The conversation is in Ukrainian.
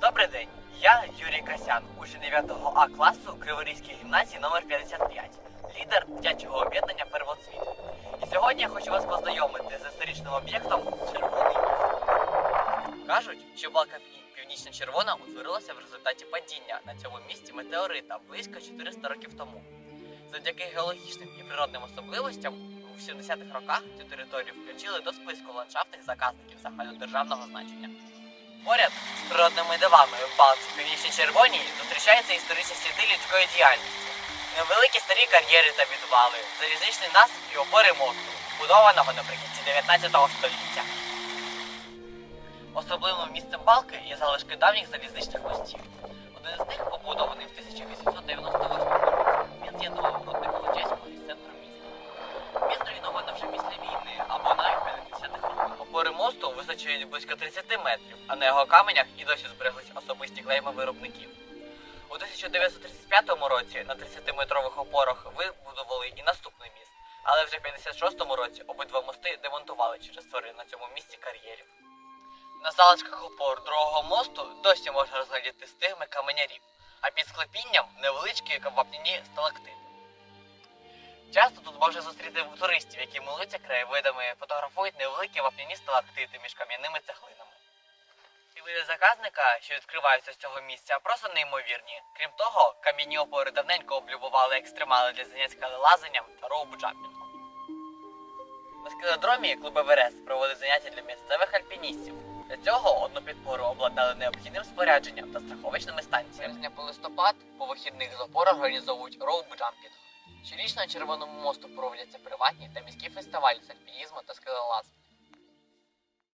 Добрий день, я Юрій Касян, учень 9 А класу Криворізької гімназії номер 55, лідер дитячого об'єднання Первоцвіт. І сьогодні я хочу вас познайомити з історичним об'єктом Червоний міст. Кажуть, що балка пів- північно-червона утворилася в результаті падіння на цьому місці метеорита близько 400 років тому. Завдяки геологічним і природним особливостям у 70-х роках цю територію включили до списку ландшафтних заказників загальнодержавного значення. Поряд з природними дивами в Балтії північно-червоній зустрічаються історичні сліди людської діяльності. Невеликі старі кар'єри та відвали, залізничний насип і опори мосту, будованого наприкінці 19 століття. Особливим місцем балки є залишки давніх залізничних мостів. Один з них побудований в 1898 мосту близько 30 метрів, а на його каменях і досі збереглись особисті клейми виробників. У 1935 році на 30-метрових опорах вибудували і наступний міст, але вже в 56-му році обидва мости демонтували через створення на цьому місці кар'єрів. На залишках опор другого мосту досі можна розглядіти стигми каменярів, а під склепінням невеличкі вапняні сталактити. Часто тут можна зустріти туристів, які милуються краєвидами, фотографують невеликі вапняні сталактити між кам'яними цеглинами. І види заказника, що відкриваються з цього місця, просто неймовірні. Крім того, кам'яні опори давненько облюбували екстремали для занять скелелазанням та роубджампінгом. На скеледромі клуб Еверест проводить заняття для місцевих альпіністів. Для цього одну підпору обладнали необхідним спорядженням та страховочними станціями. З по листопад по вихідних з опор організовують роубджампінг. Щорічно на Червоному мосту проводяться приватні та міські фестивалі з альпінізму та скелелазу.